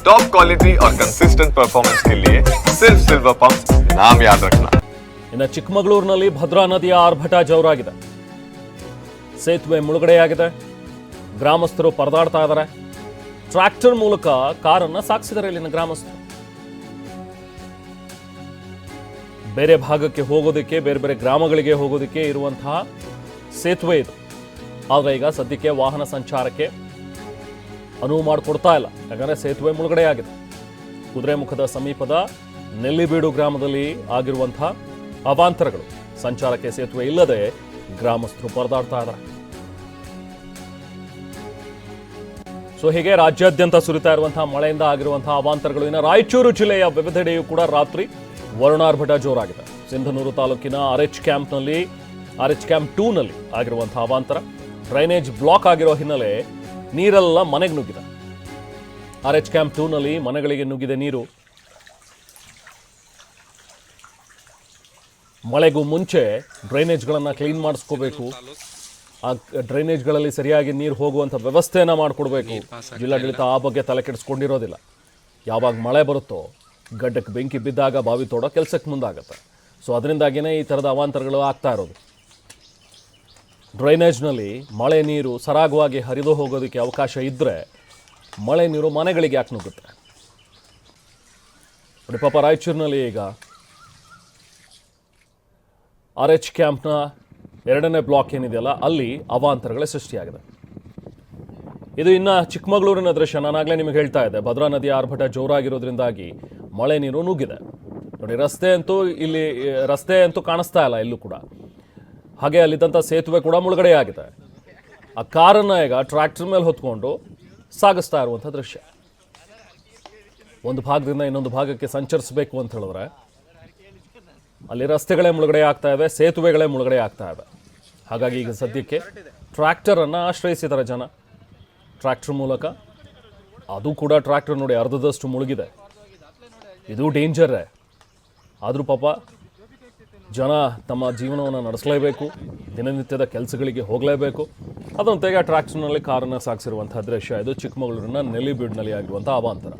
Top quality और consistent performance के लिए सिर्फ सिल्वर पंप नाम याद रखना ಇನ್ನು ಚಿಕ್ಕಮಗಳೂರಿನಲ್ಲಿ ಭದ್ರಾ ನದಿಯ ಆರ್ಭಟ ಜೋರಾಗಿದೆ ಸೇತುವೆ ಮುಳುಗಡೆಯಾಗಿದೆ ಗ್ರಾಮಸ್ಥರು ಪರದಾಡ್ತಾ ಇದ್ದಾರೆ ಟ್ರ್ಯಾಕ್ಟರ್ ಮೂಲಕ ಕಾರನ್ನ ಸಾಗಿಸಿದ್ದಾರೆ ಇಲ್ಲಿನ ಗ್ರಾಮಸ್ಥರು ಬೇರೆ ಭಾಗಕ್ಕೆ ಹೋಗೋದಕ್ಕೆ ಬೇರೆ ಬೇರೆ ಗ್ರಾಮಗಳಿಗೆ ಹೋಗೋದಕ್ಕೆ ಇರುವಂತಹ ಸೇತುವೆ ಇದು ಆದರೆ ಈಗ ಸದ್ಯಕ್ಕೆ ವಾಹನ ಸಂಚಾರಕ್ಕೆ ಅನುವು ಮಾಡಿಕೊಡ್ತಾ ಇಲ್ಲ. ಯಾಕಂದರೆ ಸೇತುವೆ ಮುಳುಗಡೆಯಾಗಿದೆ ಕುದುರೆಮುಖದ ಸಮೀಪದ ನೆಲ್ಲಿಬೀಡು ಗ್ರಾಮದಲ್ಲಿ ಆಗಿರುವಂಥ ಅವಾಂತರಗಳು. ಸಂಚಾರಕ್ಕೆ ಸೇತುವೆ ಇಲ್ಲದೆ ಗ್ರಾಮಸ್ಥರು ಪರದಾಡ್ತಾ ಇದ್ದಾರೆ. ಸೊ ಹೀಗೆ ರಾಜ್ಯಾದ್ಯಂತ ಸುರಿತಾ ಇರುವಂತಹ ಮಳೆಯಿಂದ ಆಗಿರುವಂತಹ ಅವಾಂತರಗಳು. ಇನ್ನು ರಾಯಚೂರು ಜಿಲ್ಲೆಯ ವಿವಿಧೆಡೆಯೂ ಕೂಡ ರಾತ್ರಿ ವರುಣಾರ್ಭಟ ಜೋರಾಗಿದೆ. ಸಿಂಧನೂರು ತಾಲೂಕಿನ ಆರ್ ಎಚ್ ಕ್ಯಾಂಪ್ನಲ್ಲಿ ಆರ್ ಎಚ್ ಕ್ಯಾಂಪ್ ಟೂನಲ್ಲಿ ಆಗಿರುವಂತಹ ಅವಾಂತರ. ಡ್ರೈನೇಜ್ ಬ್ಲಾಕ್ ಆಗಿರೋ ಹಿನ್ನೆಲೆ ನೀರೆಲ್ಲ ಮನೆಗೆ ನುಗ್ಗಿದೆ. ಆರ್ ಎಚ್ ಕ್ಯಾಂಪ್ ಟೂನಲ್ಲಿ ಮನೆಗಳಿಗೆ ನುಗ್ಗಿದೆ ನೀರು. ಮಳೆಗೂ ಮುಂಚೆ ಡ್ರೈನೇಜ್ಗಳನ್ನು ಕ್ಲೀನ್ ಮಾಡಿಸ್ಕೋಬೇಕು. ಆ ಡ್ರೈನೇಜ್ಗಳಲ್ಲಿ ಸರಿಯಾಗಿ ನೀರು ಹೋಗುವಂಥ ವ್ಯವಸ್ಥೆಯನ್ನು ಮಾಡಿಕೊಡ್ಬೇಕು. ಜಿಲ್ಲಾಡಳಿತ ಆ ಬಗ್ಗೆ ತಲೆ ಕೆಡಿಸ್ಕೊಂಡಿರೋದಿಲ್ಲ. ಯಾವಾಗ ಮಳೆ ಬರುತ್ತೋ ಗಡ್ಡಕ್ಕೆ ಬೆಂಕಿ ಬಿದ್ದಾಗ ಬಾವಿ ತೋಡೋ ಕೆಲಸಕ್ಕೆ ಮುಂದಾಗತ್ತೆ. ಸೊ ಅದರಿಂದಾಗಿಯೇ ಈ ಥರದ ಅವಾಂತರಗಳು ಆಗ್ತಾ ಇರೋದು. ಡ್ರೈನೇಜ್ನಲ್ಲಿ ಮಳೆ ನೀರು ಸರಾಗವಾಗಿ ಹರಿದು ಹೋಗೋದಕ್ಕೆ ಅವಕಾಶ ಇದ್ದರೆ ಮಳೆ ನೀರು ಮನೆಗಳಿಗೆ ಯಾಕೆ ನುಗ್ಗುತ್ತೆ? ನೋಡಿ ಪಾಪ ರಾಯಚೂರಿನಲ್ಲಿ ಈಗ ಆರ್ ಎಚ್ ಕ್ಯಾಂಪ್ನ ಎರಡನೇ ಬ್ಲಾಕ್ ಏನಿದೆಯಲ್ಲ, ಅಲ್ಲಿ ಅವಾಂತರಗಳೇ ಸೃಷ್ಟಿಯಾಗಿದೆ. ಇದು ಇನ್ನು ಚಿಕ್ಕಮಗಳೂರಿನ ದೃಶ್ಯ. ನಾನಾಗಲೇ ನಿಮಗೆ ಹೇಳ್ತಾ ಇದ್ದೆ, ಭದ್ರಾ ನದಿ ಆರ್ಭಟ ಜೋರಾಗಿರೋದ್ರಿಂದಾಗಿ ಮಳೆ ನೀರು ನುಗ್ಗಿದೆ. ನೋಡಿ, ರಸ್ತೆ ಅಂತೂ ಇಲ್ಲಿ, ರಸ್ತೆ ಅಂತೂ ಕಾಣಿಸ್ತಾ ಇಲ್ಲ ಎಲ್ಲೂ ಕೂಡ. ಹಾಗೆ ಅಲ್ಲಿದ್ದಂಥ ಸೇತುವೆ ಕೂಡ ಮುಳುಗಡೆ ಆಗಿದೆ ಆ ಕಾರನ್ನು ಈಗ ಟ್ರ್ಯಾಕ್ಟರ್ ಮೇಲೆ ಹೊತ್ಕೊಂಡು ಸಾಗಿಸ್ತಾ ಇರುವಂಥ ದೃಶ್ಯ. ಒಂದು ಭಾಗದಿಂದ ಇನ್ನೊಂದು ಭಾಗಕ್ಕೆ ಸಂಚರಿಸಬೇಕು ಅಂತ ಹೇಳಿದ್ರೆ ಅಲ್ಲಿ ರಸ್ತೆಗಳೇ ಮುಳುಗಡೆ ಆಗ್ತಾ ಇವೆ, ಸೇತುವೆಗಳೇ ಮುಳುಗಡೆ ಆಗ್ತಾ ಇವೆ. ಹಾಗಾಗಿ ಈಗ ಸದ್ಯಕ್ಕೆ ಟ್ರ್ಯಾಕ್ಟರನ್ನು ಆಶ್ರಯಿಸಿದ್ದಾರೆ ಜನ. ಟ್ರ್ಯಾಕ್ಟರ್ ಮೂಲಕ ಅದು ಕೂಡ ಟ್ರ್ಯಾಕ್ಟರ್ ನೋಡಿ ಅರ್ಧದಷ್ಟು ಮುಳುಗಿದೆ. ಇದು ಡೇಂಜರೇ. ಆದರೂ ಪಾಪ ಜನ ತಮ್ಮ ಜೀವನವನ್ನು ನಡೆಸಲೇಬೇಕು ದಿನನಿತ್ಯದ ಕೆಲಸಗಳಿಗೆ ಹೋಗಲೇಬೇಕು. ಅದರಂತೆಗೆ ಟ್ರ್ಯಾಕ್ಟರ್ನಲ್ಲಿ ಕಾರನ್ನು ಸಾಗಿಸಿರುವಂಥ ದೃಶ್ಯ ಇದು. ಚಿಕ್ಕಮಗಳೂರಿನ ನೆಲಿಬೀಡ್ನಲ್ಲಿ ಆಗಿರುವಂಥ ಅವಾಂತರ.